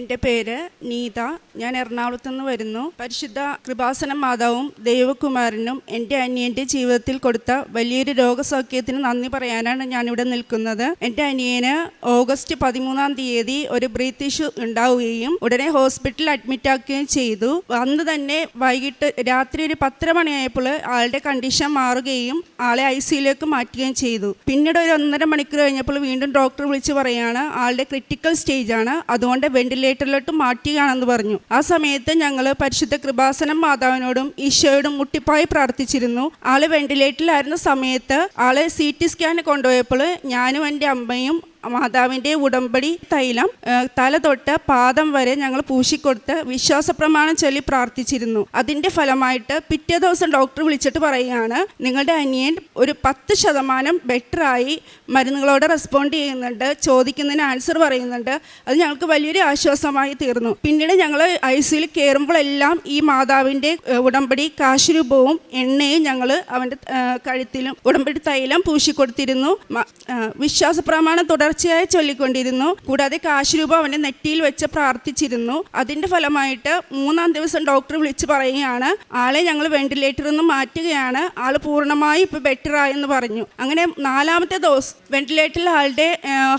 എന്റെ പേര് നീത. ഞാൻ എറണാകുളത്ത് നിന്ന് വരുന്നു. പരിശുദ്ധ കൃപാസന മാതാവും ദൈവകുമാരനും എന്റെ അനിയന്റെ ജീവിതത്തിൽ കൊടുത്ത വലിയൊരു രോഗസൗഖ്യത്തിന് നന്ദി പറയാനാണ് ഞാനിവിടെ നിൽക്കുന്നത്. എന്റെ അനിയന് ഓഗസ്റ്റ് പതിമൂന്നാം തീയതി ഒരു ബ്രീത്ത് ഇഷ്യൂ ഉണ്ടാവുകയും ഉടനെ ഹോസ്പിറ്റലിൽ അഡ്മിറ്റ് ആക്കുകയും ചെയ്തു. അന്ന് തന്നെ വൈകിട്ട് രാത്രി ഒരു പത്തര മണിയായപ്പോൾ ആളുടെ കണ്ടീഷൻ മാറുകയും ആളെ ഐ സിയിലേക്ക് മാറ്റുകയും ചെയ്തു. പിന്നീട് ഒരു ഒന്നര മണിക്കൂർ കഴിഞ്ഞപ്പോൾ വീണ്ടും ഡോക്ടർ വിളിച്ച് പറയാണ് ആളുടെ ക്രിട്ടിക്കൽ സ്റ്റേജ് ആണ്. അതുകൊണ്ട് വെന്റിലേറ്ററിലോട്ട് മാറ്റുകയാണെന്ന് പറഞ്ഞു. ആ സമയത്ത് ഞങ്ങൾ പരിശുദ്ധ കൃപാസനം മാതാവിനോടും ഈശോയോടും മുട്ടിപ്പായി പ്രാർത്ഥിച്ചിരുന്നു. ആൾ വെന്റിലേറ്ററിലായിരുന്ന സമയത്ത് ആളെ സി ടി സ്കാന് കൊണ്ടുപോയപ്പോൾ ഞാനും എന്റെ അമ്മയും മാതാവിന്റെ ഉടമ്പടി തൈലം തല തൊട്ട് പാദം വരെ ഞങ്ങൾ പൂശിക്കൊടുത്ത് വിശ്വാസ പ്രമാണം ചൊല്ലി പ്രാർത്ഥിച്ചിരുന്നു. അതിന്റെ ഫലമായിട്ട് പിറ്റേ ദിവസം ഡോക്ടർ വിളിച്ചിട്ട് പറയുകയാണ് നിങ്ങളുടെ അനിയൻ ഒരു പത്ത് ശതമാനം ബെറ്ററായി മരുന്നുകളോട് റെസ്പോണ്ട് ചെയ്യുന്നുണ്ട് ചോദിക്കുന്നതിന് ആൻസർ പറയുന്നുണ്ട്. അത് ഞങ്ങൾക്ക് വലിയൊരു ആശ്വാസമായി തീർന്നു. പിന്നീട് ഞങ്ങൾ ഐ സിയിൽ കയറുമ്പോഴെല്ലാം ഈ മാതാവിന്റെ ഉടമ്പടി കാശുരൂപവും എണ്ണയും ഞങ്ങൾ അവന്റെ കഴുത്തിലും ഉടമ്പടി തൈലം പൂശിക്കൊടുത്തിരുന്നു. വിശ്വാസപ്രമാണം തുടർ തുടർച്ചയായി ചൊല്ലിക്കൊണ്ടിരുന്നു. കൂടാതെ കാശുരൂപം അവന്റെ നെറ്റിയിൽ വെച്ച് പ്രാർത്ഥിച്ചിരുന്നു. അതിന്റെ ഫലമായിട്ട് മൂന്നാം ദിവസം ഡോക്ടർ വിളിച്ചു പറയുകയാണ് ആളെ ഞങ്ങൾ വെന്റിലേറ്ററിൽ നിന്ന് മാറ്റുകയാണ്. ആൾ പൂർണമായി ഇപ്പോൾ ബെറ്റർ ആയെന്ന് പറഞ്ഞു. അങ്ങനെ നാലാമത്തെ ദിവസം വെന്റിലേറ്ററിൽ ആളുടെ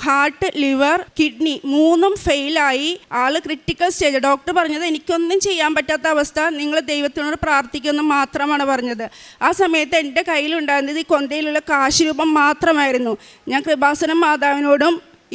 ഹാർട്ട് ലിവർ കിഡ്നി മൂന്നും ഫെയിലായി ആൾ ക്രിട്ടിക്കൽ സ്റ്റേജ് ഡോക്ടർ പറഞ്ഞത് എനിക്കൊന്നും ചെയ്യാൻ പറ്റാത്ത അവസ്ഥ. നിങ്ങൾ ദൈവത്തിനോട് പ്രാർത്ഥിക്കുമെന്ന് മാത്രമാണ് പറഞ്ഞത്. ആ സമയത്ത് എന്റെ കയ്യിലുണ്ടായിരുന്നത് ഈ കൊന്തയിലുള്ള കാശ് രൂപം മാത്രമായിരുന്നു. ഞാൻ കൃപാസനം മാതാവിനോടും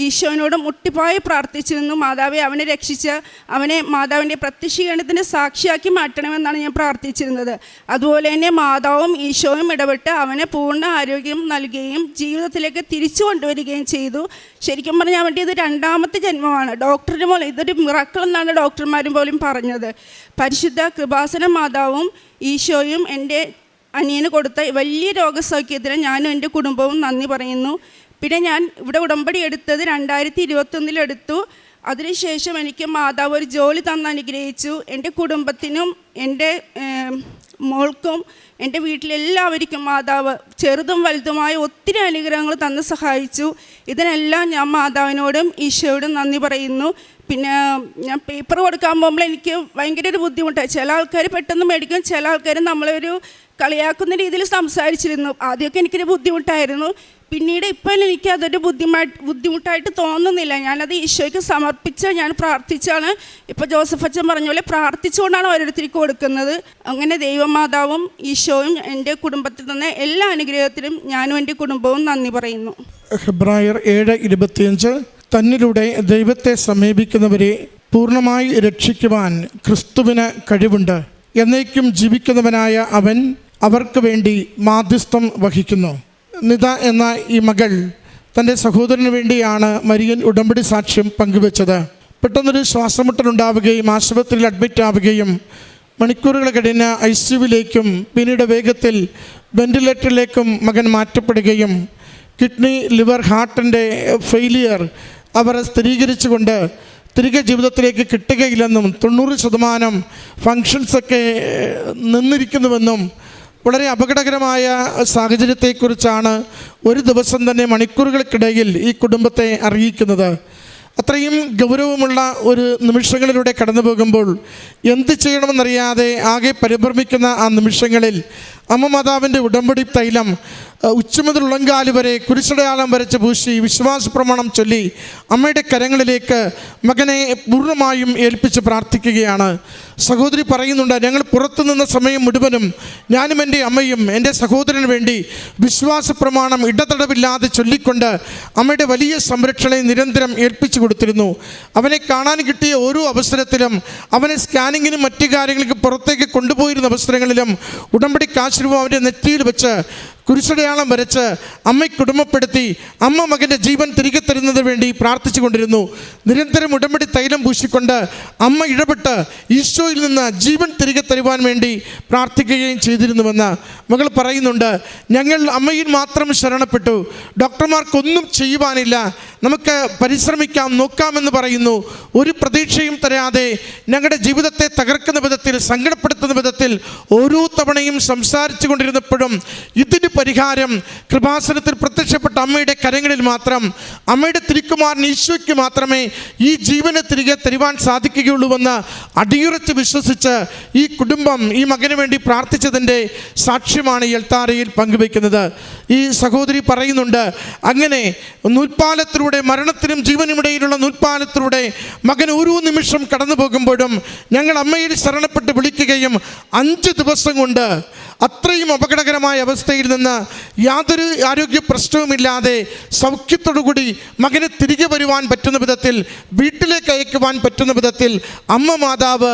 ഈശോനോടും മുട്ടിപ്പായി പ്രാർത്ഥിച്ചിരുന്നു. മാതാവെ അവനെ രക്ഷിച്ച് അവനെ മാതാവിന്റെ പ്രത്യക്ഷീകരണത്തിന് സാക്ഷിയാക്കി മാറ്റണമെന്നാണ് ഞാൻ പ്രാർത്ഥിച്ചിരുന്നത്. അതുപോലെ തന്നെ മാതാവും ഈശോയും ഇടപെട്ട് അവനെ പൂർണ ആരോഗ്യം നൽകുകയും ജീവിതത്തിലേക്ക് തിരിച്ചു കൊണ്ടുവരികയും ചെയ്തു. ശരിക്കും പറഞ്ഞാൽ അവന്റെ ഇത് രണ്ടാമത്തെ ജന്മമാണ്. ഡോക്ടറിന് പോലും ഇതൊരു മിറക്കൾ എന്നാണ് ഡോക്ടർമാരും പോലും പറഞ്ഞത്. പരിശുദ്ധ കൃപാസന മാതാവും ഈശോയും എന്റെ അനിയന് കൊടുത്ത വലിയ രോഗസൗഖ്യത്തിന് ഞാനും എന്റെ കുടുംബവും നന്ദി പറയുന്നു. പിന്നെ ഞാൻ ഇവിടെ ഉടമ്പടി എടുത്തത് രണ്ടായിരത്തി ഇരുപത്തൊന്നിൽ എടുത്തു. അതിനുശേഷം എനിക്ക് മാതാവ് ഒരു ജോലി തന്ന് അനുഗ്രഹിച്ചു. എന്റെ കുടുംബത്തിനും എന്റെ മോൾക്കും എന്റെ വീട്ടിലെല്ലാവർക്കും മാതാവ് ചെറുതും വലുതുമായ ഒത്തിരി അനുഗ്രഹങ്ങൾ തന്ന് സഹായിച്ചു. ഇതിനെല്ലാം ഞാൻ മാതാവിനോടും ഈശോയോടും നന്ദി പറയുന്നു. പിന്നെ ഞാൻ പേപ്പർ കൊടുക്കാൻ പോകുമ്പോൾ എനിക്ക് ഭയങ്കര ഒരു ബുദ്ധിമുട്ടായി ചില ആൾക്കാർ പെട്ടെന്ന് മേടിക്കും ചില ആൾക്കാർ നമ്മളൊരു കളിയാക്കുന്ന രീതിയിൽ സംസാരിച്ചിരുന്നു. ആദ്യമൊക്കെ എനിക്കൊരു ബുദ്ധിമുട്ടായിരുന്നു. പിന്നീട് ഇപ്പം എനിക്ക് അതൊരു ബുദ്ധിമുട്ട് ബുദ്ധിമുട്ടായിട്ട് തോന്നുന്നില്ല. ഞാനത് ഈശോയ്ക്ക് സമർപ്പിച്ച് ഞാൻ പ്രാർത്ഥിച്ചാണ്. ഇപ്പോൾ ജോസഫ് അച്ഛൻ പറഞ്ഞ പോലെ പ്രാർത്ഥിച്ചുകൊണ്ടാണ് ഓരോരുത്തർക്ക് കൊടുക്കുന്നത്. അങ്ങനെ ദൈവമാതാവും ഈശോയും എന്റെ കുടുംബത്തിൽ നിന്ന് എല്ലാ അനുഗ്രഹത്തിലും ഞാനും എന്റെ കുടുംബവും നന്ദി പറയുന്നു. ഹെബ്രായർ ഏഴ് ഇരുപത്തിയഞ്ച് തന്നിലൂടെ ദൈവത്തെ സമീപിക്കുന്നവരെ പൂർണമായി രക്ഷിക്കുവാൻ ക്രിസ്തുവിന് കഴിവുണ്ട്. എന്നേക്കും ജീവിക്കുന്നവനായ അവൻ അവർക്ക് വേണ്ടി മാധ്യസ്ഥം വഹിക്കുന്നു. നിത എന്ന ഈ മകൾ തന്റെ സഹോദരന് വേണ്ടിയാണ് മരിയൻ ഉടമ്പടി സാക്ഷ്യം പങ്കുവച്ചത്. പെട്ടെന്നൊരു ശ്വാസമുട്ടലുണ്ടാവുകയും ആശുപത്രിയിൽ അഡ്മിറ്റ് ആവുകയും മണിക്കൂറുകൾ കഴിഞ്ഞ ഐ സിയുവിലേക്കും പിന്നീട് വേഗത്തിൽ വെന്റിലേറ്ററിലേക്കും മകൻ മാറ്റപ്പെടുകയും കിഡ്നി ലിവർ ഹാർട്ടിന്റെ ഫെയിലിയർ അവർ സ്ഥിരീകരിച്ചുകൊണ്ട് തിരികെ ജീവിതത്തിലേക്ക് കിട്ടുകയില്ലെന്നും തൊണ്ണൂറ് ശതമാനം ഫങ്ഷൻസൊക്കെ നിന്നിരിക്കുന്നുവെന്നും വളരെ അപകടകരമായ സാഹചര്യത്തെക്കുറിച്ചാണ് ഒരു ദിവസം തന്നെ മണിക്കൂറുകൾക്കിടയിൽ ഈ കുടുംബത്തെ അറിയിക്കുന്നത്. അത്രയും ഗൗരവമുള്ള ഒരു നിമിഷങ്ങളിലൂടെ കടന്നു പോകുമ്പോൾ എന്ത് ചെയ്യണമെന്നറിയാതെ ആകെ പരിഭ്രമിക്കുന്ന ആ നിമിഷങ്ങളിൽ അമ്മ മാതാവിന്റെ ഉടമ്പടി തൈലം ഉച്ചമുതൽ ഉളങ്കാൽ വരെ കുരിശടയാളം വരച്ച് പൂശി വിശ്വാസ പ്രമാണം ചൊല്ലി അമ്മയുടെ കരങ്ങളിലേക്ക് മകനെ പൂർണമായും ഏൽപ്പിച്ച് പ്രാർത്ഥിക്കുകയാണ്. സഹോദരി പറയുന്നുണ്ട് ഞങ്ങൾ പുറത്തു നിന്ന സമയം മുഴുവനും ഞാനും എന്റെ അമ്മയും എന്റെ സഹോദരന് വേണ്ടി വിശ്വാസ പ്രമാണം ഇടതടവില്ലാതെ ചൊല്ലിക്കൊണ്ട് അമ്മയുടെ വലിയ സംരക്ഷണയെ നിരന്തരം ഏൽപ്പിച്ചു കൊടുത്തിരുന്നു. അവനെ കാണാൻ കിട്ടിയ ഓരോ അവസരത്തിലും അവനെ സ്കാനിങ്ങിനും മറ്റു കാര്യങ്ങൾക്ക് പുറത്തേക്ക് കൊണ്ടുപോയിരുന്ന അവസരങ്ങളിലും ഉടമ്പടി കാശ്രൂപം അവന്റെ നെറ്റിയിൽ വെച്ച് കുരിശടയാളം വരച്ച് അമ്മയ്ക്ക് കുടുംബപ്പെടുത്തി അമ്മ മകന്റെ ജീവൻ തിരികെ തരുന്നതിന് വേണ്ടി പ്രാർത്ഥിച്ചു കൊണ്ടിരുന്നു. നിരന്തരം ഉടമ്പടി തൈലം പൂശിക്കൊണ്ട് അമ്മ ഇടപെട്ട് ഈശോയിൽ നിന്ന് ജീവൻ തിരികെ തരുവാൻ വേണ്ടി പ്രാർത്ഥിക്കുകയും ചെയ്തിരുന്നുവെന്ന് മകൾ പറയുന്നുണ്ട്. ഞങ്ങൾ അമ്മയിൽ മാത്രം ശരണപ്പെട്ടു. ഡോക്ടർമാർക്കൊന്നും ചെയ്യുവാനില്ല. നമുക്ക് പരിശ്രമിക്കാം നോക്കാമെന്ന് പറയുന്നു. ഒരു പ്രതീക്ഷയും തരാതെ ഞങ്ങളുടെ ജീവിതത്തെ തകർക്കുന്ന വിധത്തിൽ സങ്കടപ്പെടുത്തുന്ന വിധത്തിൽ ഓരോ തവണയും സംസാരിച്ചു കൊണ്ടിരുന്നപ്പോഴും ഇതിന് പരിഹാരം കൃപാസനത്തിൽ പ്രത്യക്ഷപ്പെട്ട അമ്മയുടെ കരങ്ങളിൽ മാത്രം അമ്മയുടെ തിരുക്കുമാരൻ ഈശോയ്ക്ക് മാത്രമേ ഈ ജീവനെ തിരികെ തരുവാൻ സാധിക്കുകയുള്ളൂവെന്ന് അടിയുറച്ച് വിശ്വസിച്ച് ഈ കുടുംബം ഈ മകന് വേണ്ടി പ്രാർത്ഥിച്ചതിന്റെ സാക്ഷ്യമാണ് എൽത്താരയിൽ പങ്കുവയ്ക്കുന്നത്. ഈ സഹോദരി പറയുന്നുണ്ട് അങ്ങനെ നൂൽപ്പാലത്തിലൂടെ മരണത്തിനും ജീവനും ഇടയിലുള്ള നൂൽപ്പാലത്തിലൂടെ മകൻ ഓരോ നിമിഷം കടന്നു പോകുമ്പോഴും ഞങ്ങൾ അമ്മയിൽ ശരണപ്പെട്ട് വിളിക്കുകയും അഞ്ച് ദിവസം കൊണ്ട് അത്രയും അപകടകരമായ അവസ്ഥയിൽ നിന്ന് യാതൊരു ആരോഗ്യ പ്രശ്നവുമില്ലാതെ സൗഖ്യത്തോടുകൂടി മകനെ തിരികെ വരുവാൻ പറ്റുന്ന വിധത്തിൽ വീട്ടിലേക്ക് അയക്കുവാൻ പറ്റുന്ന വിധത്തിൽ അമ്മ മാതാവ്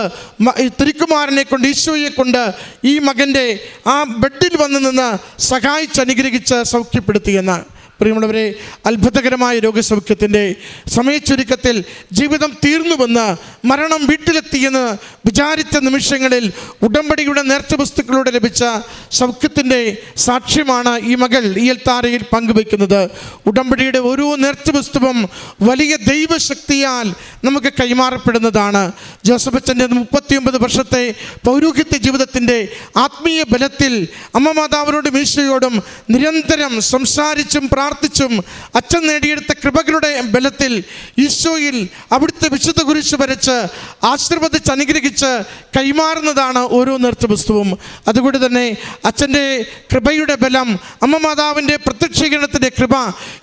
തിരുക്കുമാരനെ കൊണ്ട് ഈശോയെ കൊണ്ട് ഈ മകന്റെ ആ ബെഡിൽ വന്ന് നിന്ന് സഹായിച്ച് അനുഗ്രഹിച്ച് സൗഖ്യപ്പെടുത്തിയെന്ന് പ്രിയമുള്ളവരെ അത്ഭുതകരമായ രോഗസൗഖ്യത്തിന്റെ സമയച്ചുരുക്കത്തിൽ ജീവിതം തീർന്നുവെന്ന് മരണം വീട്ടിലെത്തിയെന്ന് വിചാരിച്ച നിമിഷങ്ങളിൽ ഉടമ്പടിയുടെ നേർച്ച വസ്തുക്കളോട് ലഭിച്ച സൗഖ്യത്തിന്റെ സാക്ഷ്യമാണ് ഈ മകൾ ഈ എൽത്താരയിൽ പങ്കുവയ്ക്കുന്നത്. ഉടമ്പടിയുടെ ഓരോ നേർച്ച വസ്തുവും വലിയ ദൈവശക്തിയാൽ നമുക്ക് കൈമാറപ്പെടുന്നതാണ്. ജോസഫ് അച്ഛന്റെ മുപ്പത്തിയൊമ്പത് വർഷത്തെ പൗരോഹിത്യ ജീവിതത്തിന്റെ ആത്മീയ ബലത്തിൽ അമ്മ മാതാവിനോടും ഈശോയോടും നിരന്തരം സംസാരിച്ചും പ്രാർത്ഥിച്ചും അച്ഛൻ നേടിയെടുത്ത കൃപകളുടെ ബലത്തിൽ ഈശോയിൽ അവിടുത്തെ വിശുദ്ധ കുരിശ് വരച്ച് ആശീർവദിച്ച് അനുഗ്രഹിച്ച് കൈമാറുന്നതാണ് ഓരോ നൃത്ത വസ്തുവും അതുകൊണ്ട് തന്നെ അച്ഛന്റെ കൃപയുടെ ബലം അമ്മ മാതാവിന്റെ പ്രത്യക്ഷീകരണത്തിന്റെ കൃപ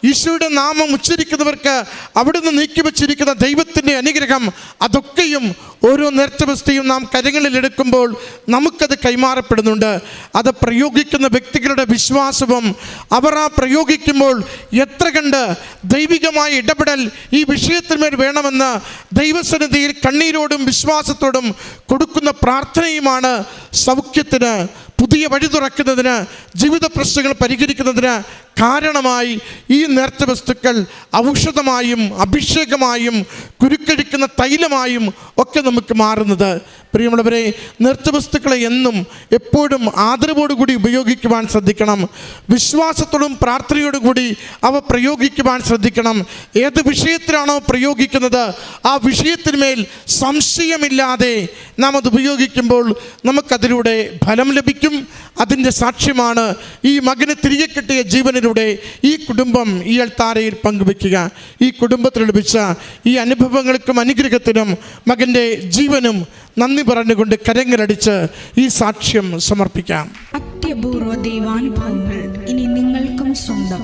ഈശോയുടെ നാമം ഉച്ചരിക്കുന്നവർക്ക് അവിടുന്ന് നീക്കിവച്ചിരിക്കുന്ന ദൈവത്തിന്റെ അനുഗ്രഹം അതൊക്കെയും ഓരോ നേർച്ച വസ്തുയും നാം കരങ്ങളിലെടുക്കുമ്പോൾ നമുക്കത് കൈമാറപ്പെടുന്നുണ്ട്. അത് പ്രയോഗിക്കുന്ന വ്യക്തികളുടെ വിശ്വാസവും അവർ ആ പ്രയോഗിക്കുമ്പോൾ എത്ര കണ്ട് ദൈവികമായ ഇടപെടൽ ഈ വിഷയത്തിന്മേൽ വേണമെന്ന് ദൈവസന്നിധിയിൽ കണ്ണീരോടും വിശ്വാസത്തോടും കൊടുക്കുന്ന പ്രാർത്ഥനയുമാണ് സൗഖ്യത്തിന് പുതിയ വഴി തുറക്കുന്നതിന് ജീവിത പ്രശ്നങ്ങൾ പരിഹരിക്കുന്നതിന് കാരണമായി ഈ നേർച്ച വസ്തുക്കൾ ഔഷധമായും അഭിഷേകമായും കുരുക്കഴിക്കുന്ന തൈലമായും ഒക്കെ നമുക്ക് മാറുന്നത്. പ്രിയമുള്ളവരെ നേർച്ച വസ്തുക്കളെ എന്നും എപ്പോഴും ആദരവോടുകൂടി ഉപയോഗിക്കുവാൻ ശ്രദ്ധിക്കണം. വിശ്വാസത്തോടും പ്രാർത്ഥനയോടും കൂടി അവ പ്രയോഗിക്കുവാൻ ശ്രദ്ധിക്കണം. ഏത് വിഷയത്തിലാണോ പ്രയോഗിക്കുന്നത് ആ വിഷയത്തിന്മേൽ സംശയമില്ലാതെ നാം അത് ഉപയോഗിക്കുമ്പോൾ നമുക്കതിലൂടെ ഫലം ലഭിക്കും. അതിന്റെ സാക്ഷ്യമാണ് ഈ മകന് തിരികെ കിട്ടിയ ജീവനിലൂടെ ഈ കുടുംബം ഈ അൾത്താരയിൽ പങ്കുവെക്കുക ഈ കുടുംബത്തിൽ ലഭിച്ച ഈ അനുഭവങ്ങൾക്കും അനുഗ്രഹത്തിനും മകന്റെ ജീവനും നന്ദി പറഞ്ഞുകൊണ്ട് കരങ്ങളടിച്ച് ഈ സാക്ഷ്യം സമർപ്പിക്കാം. അത്യപൂർവ ദൈവാനുഭവങ്ങൾ ഇനി നിങ്ങൾക്കും സ്വന്തം.